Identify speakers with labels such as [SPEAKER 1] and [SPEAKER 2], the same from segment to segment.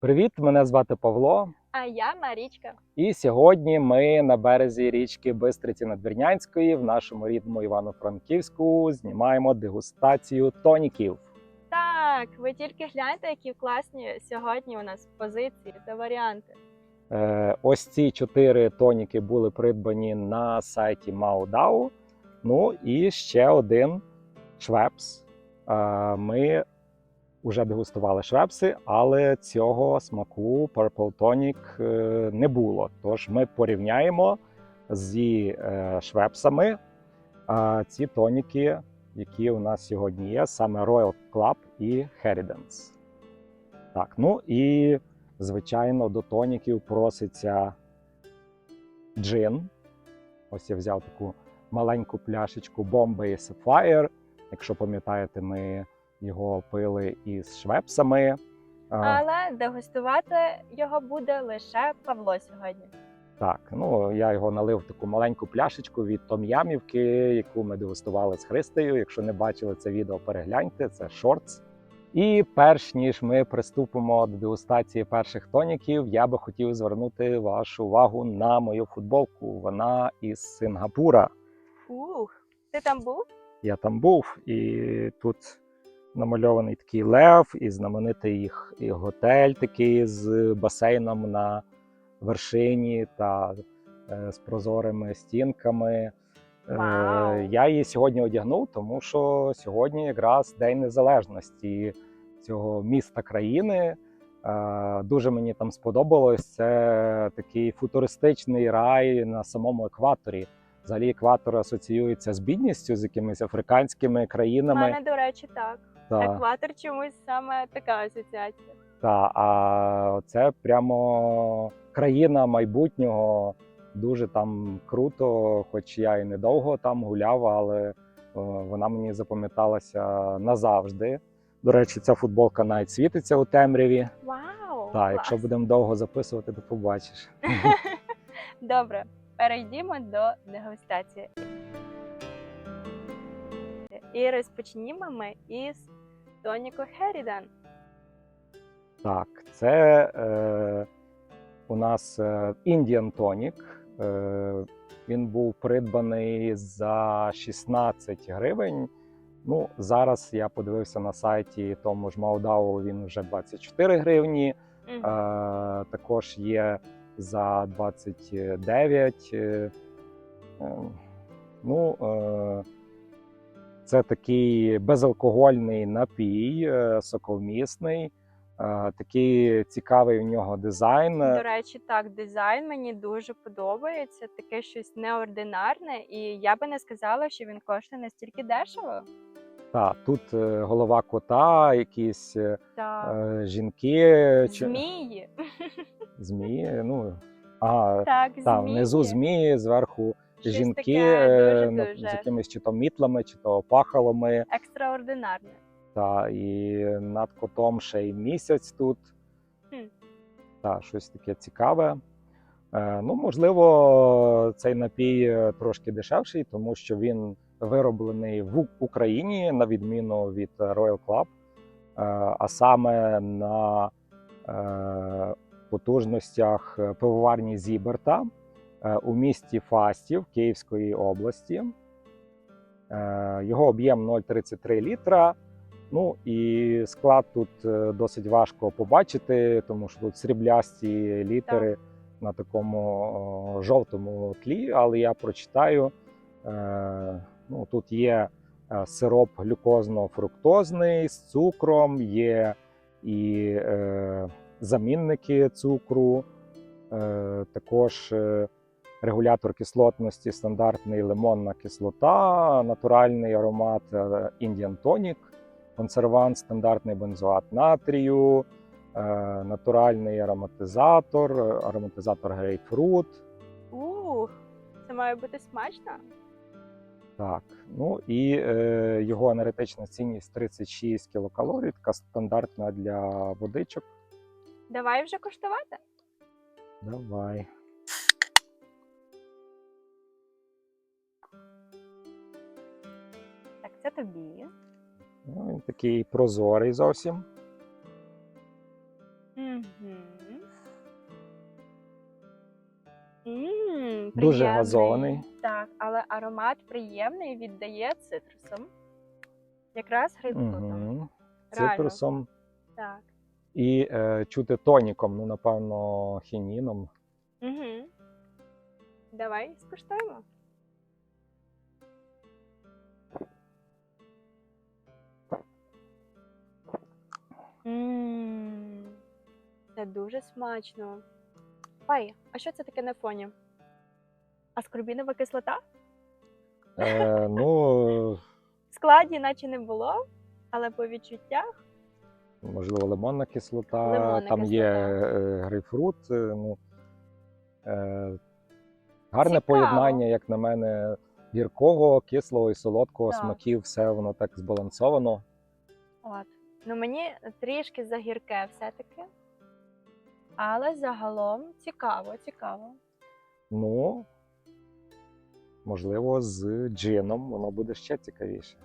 [SPEAKER 1] Привіт, мене звати Павло.
[SPEAKER 2] А я Марічка.
[SPEAKER 1] І сьогодні ми на березі річки Бистриці Надвірнянської в нашому рідному Івано-Франківську знімаємо дегустацію тоніків.
[SPEAKER 2] Так, ви тільки гляньте, які класні сьогодні у нас позиції та варіанти.
[SPEAKER 1] Е, ось ці чотири тоніки були придбані на сайті Маудау. Ну і ще один швепс. Е, ми вже дегустували швепси, але цього смаку Purple Tonic е, не було. Тож ми порівняємо зі е, швепсами ці тоніки, які у нас сьогодні є, саме Royal Club і Heridans. Так, ну і звичайно, до тоніків проситься джин. Ось я взяв таку маленьку пляшечку Bombay Sapphire. Якщо пам'ятаєте, ми його пили із швепсами.
[SPEAKER 2] Але дегустувати його буде лише Павло сьогодні.
[SPEAKER 1] Так, ну я його налив в таку маленьку пляшечку від Том'ямівки, яку ми дегустували з Христею. Якщо не бачили це відео, перегляньте, це шортс. І перш ніж ми приступимо до дегустації перших тоніків, я би хотів звернути вашу увагу на мою футболку. Вона із Сингапура.
[SPEAKER 2] Ух, ти там був?
[SPEAKER 1] Я там був, і тут намальований такий лев, і знаменитий їх і готель такий з басейном на вершині та е, з прозорими стінками. Е, Я її сьогодні одягнув, тому що сьогодні якраз День Незалежності цього міста країни. Е, Дуже мені там сподобалось. Це такий футуристичний рай на самому екваторі. Взагалі екватор асоціюється з бідністю, з якимись африканськими країнами.
[SPEAKER 2] У мене, до речі, так.
[SPEAKER 1] Та,
[SPEAKER 2] Екватор чомусь саме така асоціація.
[SPEAKER 1] та, а це прямо країна майбутнього. Дуже там круто, хоч я і недовго там гуляв, але о, вона мені запам'яталася назавжди. До речі, ця футболка навіть світиться у темряві.
[SPEAKER 2] Вау!
[SPEAKER 1] Так, якщо будемо довго записувати, то побачиш.
[SPEAKER 2] Добре, перейдімо до дегустації. І розпочнімо ми із тоніку Херідан.
[SPEAKER 1] Так, це е, у нас е, Indian Tonic. Е, він був придбаний за 16 гривень. Ну, зараз я подивився на сайті тому ж Маудау, він вже 24 гривні.
[SPEAKER 2] Мгм.
[SPEAKER 1] Е, також є за 29. Е, е, ну, е, це такий безалкогольний напій, е, соковмісний. Е, такий цікавий у нього дизайн.
[SPEAKER 2] До речі, так, дизайн мені дуже подобається. Таке щось неординарне, і я би не сказала, що він коштує настільки дешево.
[SPEAKER 1] Та, тут е, голова кота, якісь
[SPEAKER 2] Та
[SPEAKER 1] е, жінки,
[SPEAKER 2] змії.
[SPEAKER 1] змії. Ну, ага,
[SPEAKER 2] Так,
[SPEAKER 1] та,
[SPEAKER 2] змії.
[SPEAKER 1] внизу змії, зверху
[SPEAKER 2] Щось
[SPEAKER 1] жінки
[SPEAKER 2] таке
[SPEAKER 1] е,
[SPEAKER 2] дуже,
[SPEAKER 1] ну,
[SPEAKER 2] дуже.
[SPEAKER 1] з якимись чи то мітлами, чи то пахалами.
[SPEAKER 2] екстраординарне.
[SPEAKER 1] Та, і над котом ще й місяць тут.
[SPEAKER 2] Хм.
[SPEAKER 1] Та, щось таке цікаве. Е, ну, можливо, цей напій е, трошки дешевший, тому що він вироблений в Україні, на відміну від Royal Club, Е, а саме на е, потужностях пивоварні Зіберта у місті Фастів Київської області. Е, Його об'єм 0,33 літра. Ну і склад тут е, досить важко побачити, тому що тут сріблясті літери на такому о, жовтому тлі, але я прочитаю. Е, ну, тут є е, сироп глюкозно-фруктозний з цукром, є і е, замінники цукру, е, також е, регулятор кислотності, стандартний лимонна кислота, натуральний аромат е, Indian Tonic, консервант, стандартний бензоат натрію, е, натуральний ароматизатор, е, ароматизатор грейпфрут.
[SPEAKER 2] Ух, це має бути смачно.
[SPEAKER 1] Так, ну і е, його енергетична цінність 36 кілокалорій, така стандартна для водичок.
[SPEAKER 2] Давай вже куштувати.
[SPEAKER 1] Давай.
[SPEAKER 2] Це тобі.
[SPEAKER 1] Ну, він такий прозорий зовсім.
[SPEAKER 2] Угу. М,
[SPEAKER 1] Дуже
[SPEAKER 2] приємний.
[SPEAKER 1] газований.
[SPEAKER 2] Так, але аромат приємний віддає цитрусом. Якраз грейпфрутом.
[SPEAKER 1] Угу.
[SPEAKER 2] Реально.
[SPEAKER 1] Цитрусом
[SPEAKER 2] Так.
[SPEAKER 1] і е, чути тоніком, ну, напевно, хініном.
[SPEAKER 2] Угу. Давай скуштуємо. Мм, Це дуже смачно. Ой, а що це таке на фоні? Аскорбінова кислота?
[SPEAKER 1] Е, ну,
[SPEAKER 2] В складі наче не було, але по відчуттях
[SPEAKER 1] можливо, лимонна кислота,
[SPEAKER 2] Лимонна
[SPEAKER 1] там є
[SPEAKER 2] кислота.
[SPEAKER 1] е, грейпфрут. е, Ну, е, гарне
[SPEAKER 2] Цікаво.
[SPEAKER 1] поєднання, як на мене, гіркого, кислого і солодкого
[SPEAKER 2] Так.
[SPEAKER 1] смаків, все воно так збалансовано.
[SPEAKER 2] От. Ну мені трішки загірке все-таки. Але загалом цікаво, цікаво.
[SPEAKER 1] Ну, можливо, з джином воно буде ще цікавіше.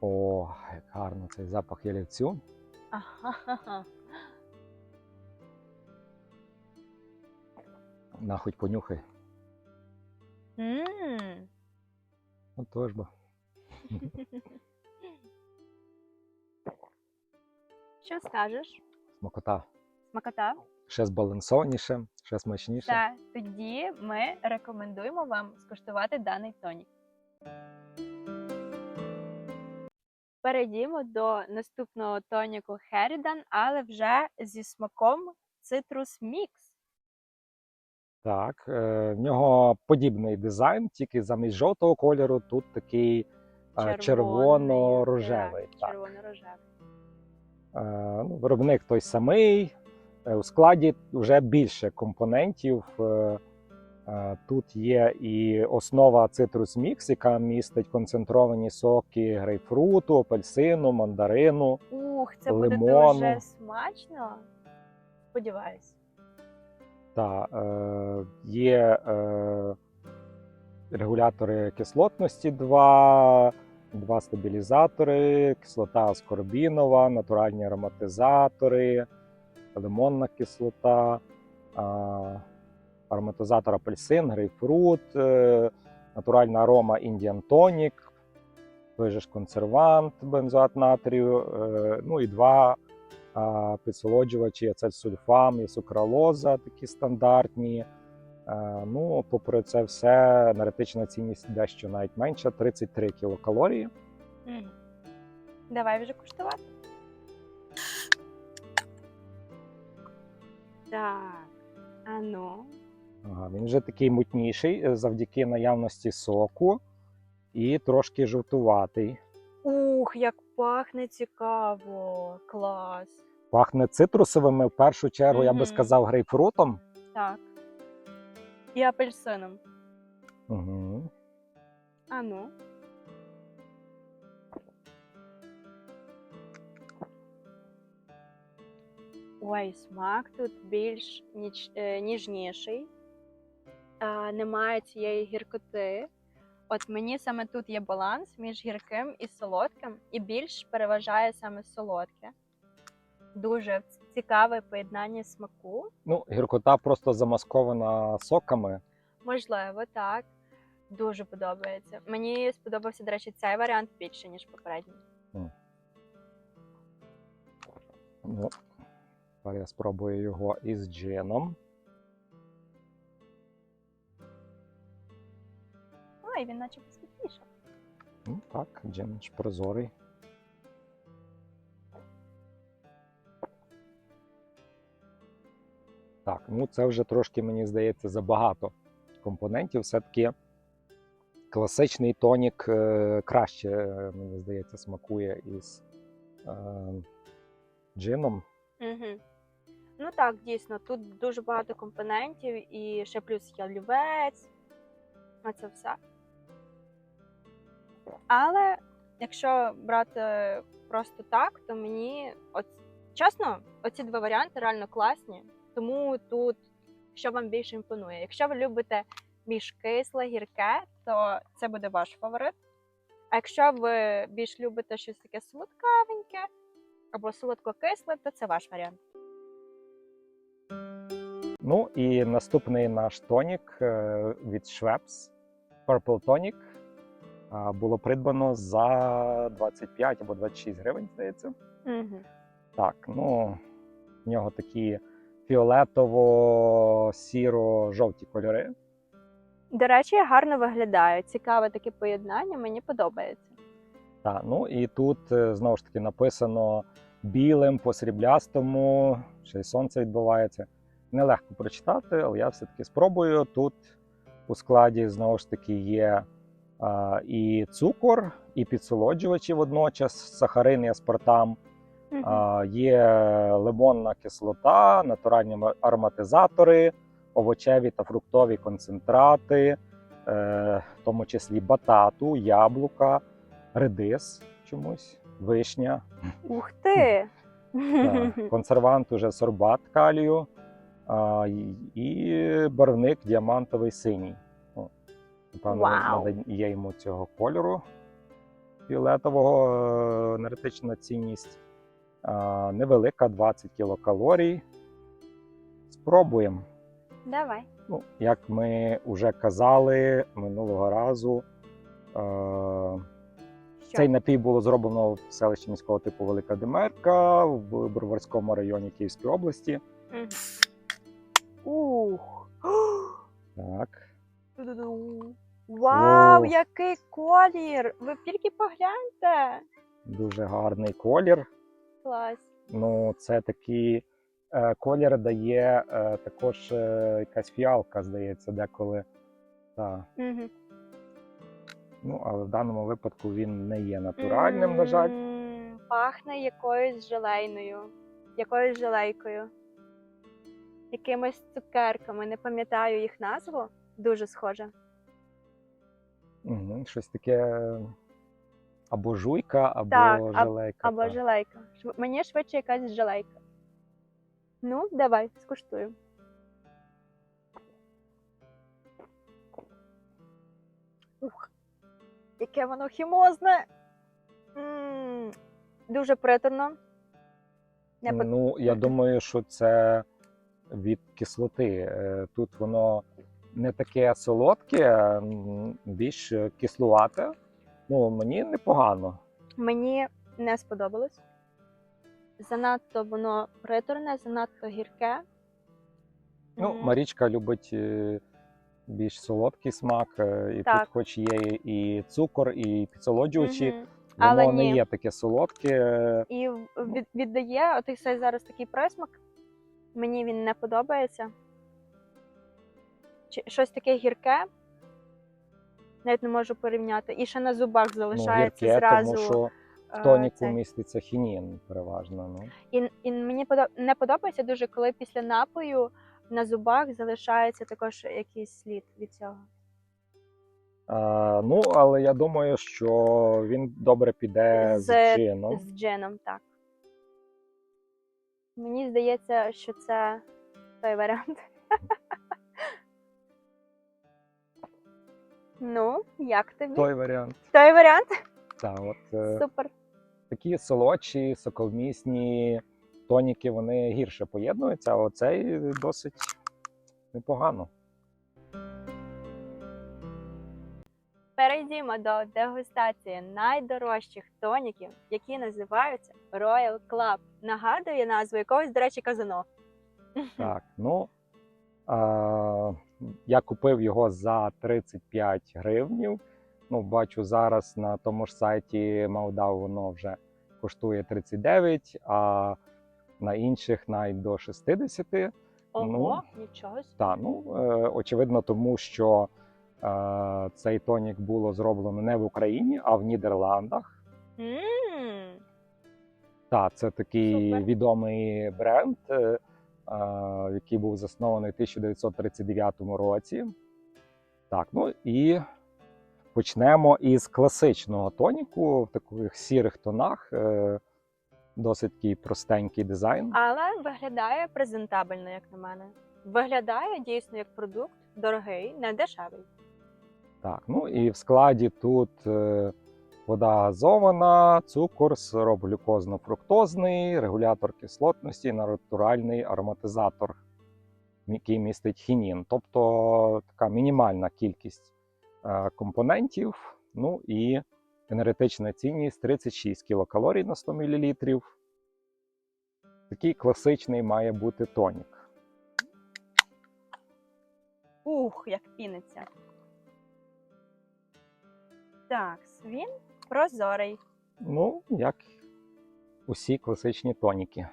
[SPEAKER 1] О, як гарно цей запах ялівцю.
[SPEAKER 2] Ага.
[SPEAKER 1] На, хоч понюхай.
[SPEAKER 2] М.
[SPEAKER 1] Ну, тож бо.
[SPEAKER 2] Що скажеш?
[SPEAKER 1] Смакота.
[SPEAKER 2] Смакота?
[SPEAKER 1] Ще збалансованіше, ще смачніше.
[SPEAKER 2] Так, тоді ми рекомендуємо вам скуштувати даний тонік. Перейдімо до наступного тоніку Heridan, але вже зі смаком Citrus Mix.
[SPEAKER 1] Так, е, в нього подібний дизайн, тільки замість жовтого кольору тут такий червоно-рожевий.
[SPEAKER 2] Так,
[SPEAKER 1] Так.
[SPEAKER 2] червоно-рожевий.
[SPEAKER 1] Ну, виробник той самий. Е, У складі вже більше компонентів. Е, е, Тут є і основа Citrus Mix, яка містить концентровані соки грейпфруту, апельсину, мандарину.
[SPEAKER 2] Ух, це буде
[SPEAKER 1] Лимону.
[SPEAKER 2] дуже смачно. Сподіваюсь.
[SPEAKER 1] Та е, є е, регулятори кислотності, два, два стабілізатори, кислота аскорбінова, натуральні ароматизатори, лимонна кислота, ароматизатор апельсин, грейпфрут, е, натуральна арома Indian Tonic, той же консервант, бензоат натрію, е, ну і два підсолоджувачі, ацетсульфам і сукралоза, такі стандартні. Е, Ну, попри це все, енергетична цінність дещо навіть менша 33 кілокалорії.
[SPEAKER 2] Давай вже куштувати. Так. А ну.
[SPEAKER 1] Ага, він вже такий мутніший е, завдяки наявності соку і трошки жовтуватий.
[SPEAKER 2] Ух, як пахне цікаво. Клас.
[SPEAKER 1] Пахне цитрусовими в першу чергу, я би сказав, грейпфрутом.
[SPEAKER 2] Так. І апельсином.
[SPEAKER 1] Угу.
[SPEAKER 2] А ну. Ой, смак тут більш ніч, е, ніжніший. А, немає цієї гіркоти. От мені саме тут є баланс між гірким і солодким, і більш переважає саме солодке. Дуже цікаве поєднання смаку.
[SPEAKER 1] Ну, гіркота просто замаскована соками.
[SPEAKER 2] Можливо, так. Дуже подобається. Мені сподобався, до речі, цей варіант більше, ніж попередній.
[SPEAKER 1] Ну, тепер я спробую його із джином.
[SPEAKER 2] Ой, він наче посвітлішав.
[SPEAKER 1] Ну, так, джин ж прозорий. Так, ну це вже трошки, мені здається, забагато компонентів. Все-таки класичний тонік е, краще, е, мені здається, смакує із е, джином.
[SPEAKER 2] Угу. Ну так, дійсно, тут дуже багато компонентів і ще плюс ялівець. Оце все. Але якщо брати просто так, то мені, от, чесно, оці два варіанти реально класні. Тому тут, що вам більше імпонує. Якщо ви любите більш кисле, гірке, то це буде ваш фаворит. А якщо ви більш любите щось таке солодкавеньке або солодко-кисле, то це ваш варіант.
[SPEAKER 1] Ну і наступний наш тонік е, від Schweppes Purple Tonic було придбано за 25 або 26 гривень, здається.
[SPEAKER 2] Угу.
[SPEAKER 1] Так, ну в нього такі фіолетово-сіро-жовті кольори.
[SPEAKER 2] До речі, гарно виглядає. Цікаве таке поєднання, мені подобається.
[SPEAKER 1] Так, ну і тут е, знову ж таки написано білим по сріблястому, ще й сонце відбувається. Нелегко прочитати, але я все-таки спробую. Тут у складі знову ж таки є а, і цукор, і підсолоджувачі водночас, сахарин і аспартам. Є лимонна кислота, натуральні ароматизатори, овочеві та фруктові концентрати, е, в тому числі батату, яблука, редис чомусь, вишня,
[SPEAKER 2] Ух ти!
[SPEAKER 1] консервант уже сорбат калію і- барвник діамантовий синій. Напевно, надає йому цього кольору фіолетового е, енергетична цінність. Невелика 20 кілокалорій. Спробуємо.
[SPEAKER 2] Давай.
[SPEAKER 1] Ну, як ми вже казали минулого разу, е,
[SPEAKER 2] Що?
[SPEAKER 1] цей напій було зроблено в селищі міського типу Велика Демерка в Броварському районі Київської області.
[SPEAKER 2] Ух.
[SPEAKER 1] Так.
[SPEAKER 2] Вау,
[SPEAKER 1] О.
[SPEAKER 2] який колір! Ви тільки погляньте.
[SPEAKER 1] дуже гарний колір.
[SPEAKER 2] Клас.
[SPEAKER 1] Ну, це такий е, колір дає е, також е, якась фіалка, здається, деколи. Так.
[SPEAKER 2] Угу.
[SPEAKER 1] Ну, але в даному випадку він не є натуральним, на жаль.
[SPEAKER 2] М, Пахне якоюсь желейною, якоюсь желейкою, якимись цукерками. Не пам'ятаю їх назву. Дуже схоже.
[SPEAKER 1] Угу, щось таке або жуйка, або
[SPEAKER 2] Так,
[SPEAKER 1] желейка.
[SPEAKER 2] Або
[SPEAKER 1] так.
[SPEAKER 2] желейка. Мені швидше якась желейка. Ну, давай, скуштую. Ух, яке воно хімозне. М, Дуже приторно. Пот-
[SPEAKER 1] Ну, я думаю, що це від кислоти. Е, Тут воно не таке солодке, більш кислувате. Ну, мені непогано.
[SPEAKER 2] Мені не сподобалось. Занадто воно приторне, занадто гірке.
[SPEAKER 1] Ну, Марічка любить е, більш солодкий смак, е, і
[SPEAKER 2] Так.
[SPEAKER 1] тут, хоч є і цукор, і підсолоджувачі,
[SPEAKER 2] мгм.
[SPEAKER 1] воно
[SPEAKER 2] Але
[SPEAKER 1] не
[SPEAKER 2] ні.
[SPEAKER 1] є таке солодке.
[SPEAKER 2] І в- від, віддає цей зараз такий присмак. Мені він не подобається. Чи щось таке гірке. Навіть не можу порівняти. І ще на зубах
[SPEAKER 1] Ну,
[SPEAKER 2] залишається
[SPEAKER 1] гірке,
[SPEAKER 2] зразу.
[SPEAKER 1] тому що
[SPEAKER 2] е,
[SPEAKER 1] в тоніку
[SPEAKER 2] цей.
[SPEAKER 1] міститься хінін переважно. Ну.
[SPEAKER 2] І, і мені подо- не подобається дуже, коли після напою на зубах залишається також якийсь слід від цього.
[SPEAKER 1] А, ну, але я думаю, що він добре піде з,
[SPEAKER 2] З-
[SPEAKER 1] джином.
[SPEAKER 2] З джином, так. Мені здається, що це той варіант. ну, як тобі?
[SPEAKER 1] Той варіант.
[SPEAKER 2] Той варіант?
[SPEAKER 1] Так, от е,
[SPEAKER 2] Супер.
[SPEAKER 1] такі солодші, соковмісні тоніки вони гірше поєднуються, а оцей досить непогано.
[SPEAKER 2] Перейдімо до дегустації найдорожчих тоніків, які називаються Royal Club. Нагадує назву якогось, до речі, казино.
[SPEAKER 1] Так, ну а, я купив його за 35 гривнів. Ну, бачу, зараз на тому ж сайті Маудав воно вже коштує 39, а на інших навіть до 60.
[SPEAKER 2] Ого,
[SPEAKER 1] Ну,
[SPEAKER 2] нічого.
[SPEAKER 1] Так, ну е, очевидно, тому що е, цей тонік було зроблено не в Україні, а в Нідерландах.
[SPEAKER 2] М,
[SPEAKER 1] Так, це такий
[SPEAKER 2] Супер.
[SPEAKER 1] відомий бренд, е, який був заснований в 1939 році. Так, ну і почнемо із класичного тоніку в таких сірих тонах. Е, досить такий простенький дизайн.
[SPEAKER 2] Але виглядає презентабельно, як на мене. Виглядає дійсно як продукт, дорогий, не дешевий.
[SPEAKER 1] Так, ну і в складі тут е, Вода газована, цукор, сироп глюкозно-фруктозний, регулятор кислотності, натуральний ароматизатор, який містить хінін. Тобто така мінімальна кількість е, компонентів. Ну і енергетична цінність 36 кілокалорій на 100 мл. Такий класичний має бути тонік.
[SPEAKER 2] Ух, як піниться. Так, він прозорий.
[SPEAKER 1] Ну, як усі класичні тоніки.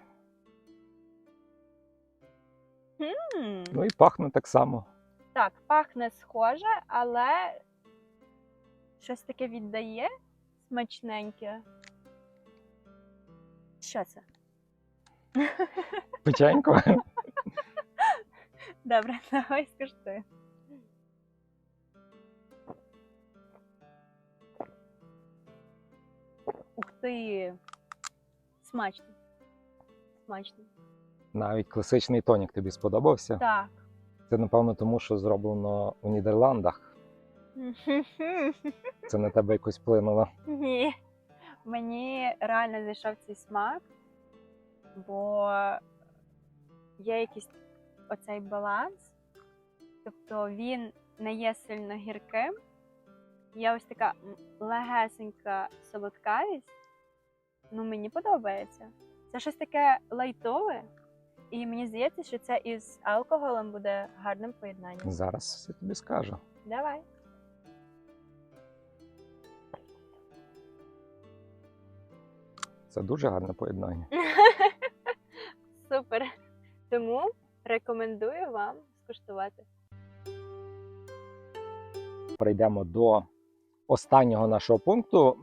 [SPEAKER 2] М,
[SPEAKER 1] Ну і пахне так само.
[SPEAKER 2] Так, пахне схоже, але щось таке віддає смачненьке. Що це?
[SPEAKER 1] Печенько.
[SPEAKER 2] Добре, давай скуштуй. Ти! Смачно. Смачно.
[SPEAKER 1] Навіть класичний тонік тобі сподобався.
[SPEAKER 2] Так.
[SPEAKER 1] Це, напевно, тому що зроблено у Нідерландах. Це на тебе якось вплинуло.
[SPEAKER 2] Ні. Мені реально зайшов цей смак, бо є якийсь оцей баланс. Тобто він не є сильно гірким. Є ось така легесенька солодкавість. Ну, мені подобається. Це щось таке лайтове, і мені здається, що це із алкоголем буде гарним поєднанням.
[SPEAKER 1] Зараз все тобі скажу.
[SPEAKER 2] Давай.
[SPEAKER 1] Це дуже гарне поєднання.
[SPEAKER 2] Супер. Тому рекомендую вам скуштувати.
[SPEAKER 1] Перейдемо до останнього нашого пункту.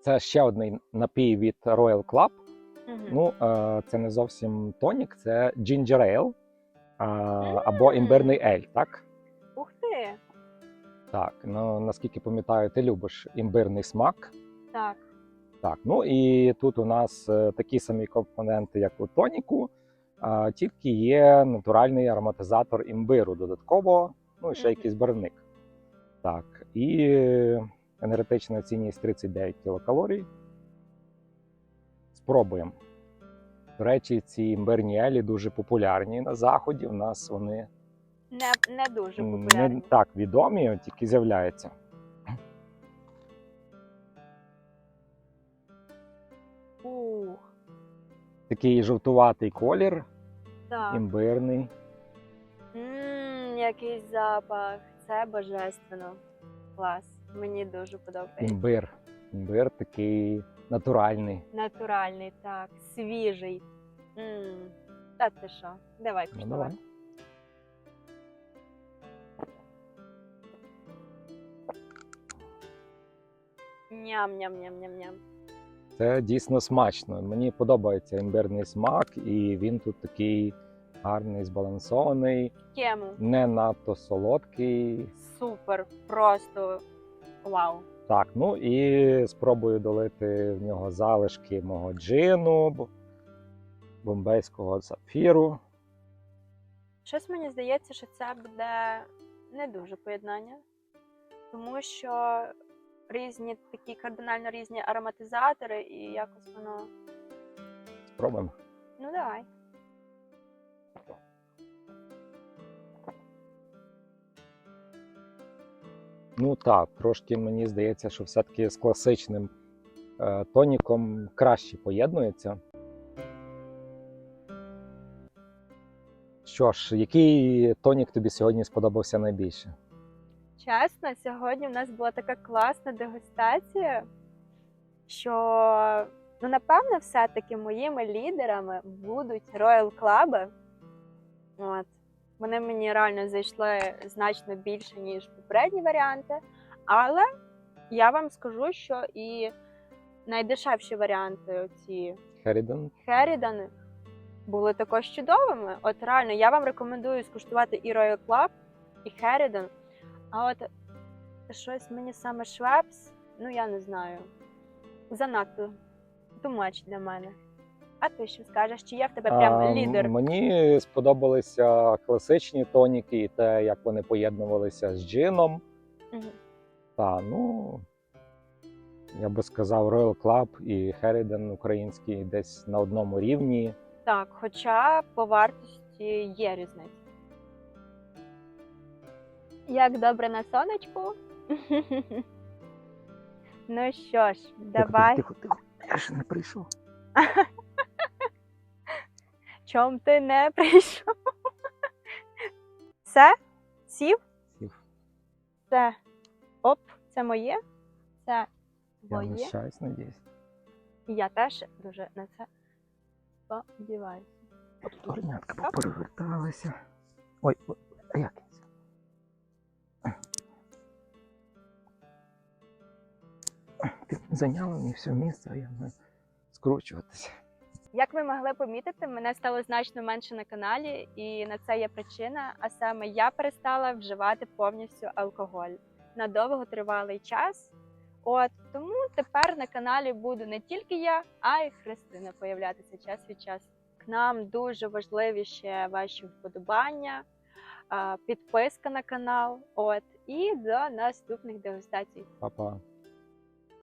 [SPEAKER 1] Це ще один напій від Royal Club. Ну, е, це не зовсім тонік, це ginger ale або імбирний ель, так?
[SPEAKER 2] Ух ти!
[SPEAKER 1] Так, ну наскільки пам'ятаю, ти любиш імбирний смак.
[SPEAKER 2] Так.
[SPEAKER 1] Так, ну і тут у нас е, такі самі компоненти, як у тоніку, тільки є натуральний ароматизатор імбиру додатково, ну і ще якийсь барвник. Так, і енергетична цінність 39 кілокалорій. Спробуємо. До речі, ці імбирні елі дуже популярні на заході. У нас вони
[SPEAKER 2] Не, не дуже популярні.
[SPEAKER 1] не так відомі, тільки з'являються.
[SPEAKER 2] Ух,
[SPEAKER 1] Такий жовтуватий колір,
[SPEAKER 2] так.
[SPEAKER 1] імбирний.
[SPEAKER 2] Ммм, який запах. Це божественно. Клас. Мені дуже подобається.
[SPEAKER 1] Імбир. Імбир такий натуральний.
[SPEAKER 2] Натуральний, так, свіжий. Ммм. Та ти що? Давай
[SPEAKER 1] Ну, давай.
[SPEAKER 2] Ням-ням-ням-ням-ням.
[SPEAKER 1] Це дійсно смачно. Мені подобається імбирний смак, і він тут такий гарний, збалансований,
[SPEAKER 2] Тему.
[SPEAKER 1] не надто солодкий.
[SPEAKER 2] Супер. Просто вау.
[SPEAKER 1] Так, ну і спробую долити в нього залишки мого джину, бомбейського сапфіру.
[SPEAKER 2] Щось мені здається, що це буде не дуже поєднання, тому що різні такі кардинально різні ароматизатори, і якось воно.
[SPEAKER 1] Спробуємо.
[SPEAKER 2] Ну давай.
[SPEAKER 1] Ну так, трошки мені здається, що все-таки з класичним е, тоніком краще поєднується. Що ж, який тонік тобі сьогодні сподобався найбільше?
[SPEAKER 2] Чесно, сьогодні в нас була така класна дегустація, що ну, напевно, все-таки моїми лідерами будуть Royal Club. От. Вони мені реально зайшли значно більше, ніж попередні варіанти. Але я вам скажу, що і найдешевші варіанти, оці
[SPEAKER 1] Херіден?
[SPEAKER 2] Херідани, були також чудовими. От реально, я вам рекомендую скуштувати і Royal Club, і Херідан. А от щось мені саме Швепс, ну я не знаю. Занадто тумач для мене. А ти що скажеш? Чи є в тебе прям
[SPEAKER 1] А,
[SPEAKER 2] лідер?
[SPEAKER 1] Мені сподобалися класичні тоніки і те, як вони поєднувалися з джином.
[SPEAKER 2] Мгм.
[SPEAKER 1] Та, ну, я би сказав, Royal Club і Heriden український десь на одному рівні.
[SPEAKER 2] Так, хоча по вартості є різниця. Як добре на сонечку. ну що ж, давай.
[SPEAKER 1] Тихо, тихо, я ще не прийшов.
[SPEAKER 2] Чом ти не прийшов? Все? Сів?
[SPEAKER 1] Сів.
[SPEAKER 2] Це. Оп, це моє. Це
[SPEAKER 1] Я
[SPEAKER 2] моє.
[SPEAKER 1] надіюсь.
[SPEAKER 2] І я теж дуже на це сподіваюся.
[SPEAKER 1] А тут горнятка попереверталися. Ой, ой, а як? Ти зайняла мені все місце, а я маю скручуватися.
[SPEAKER 2] Як ви могли помітити, мене стало значно менше на каналі, і на це є причина. А саме я перестала вживати повністю алкоголь на довготривалий час. От тому тепер на каналі буду не тільки я, а й Христина появлятися час від часу. К нам дуже важливі ще ваші вподобання, підписка на канал. От і до наступних дегустацій.
[SPEAKER 1] Па-па.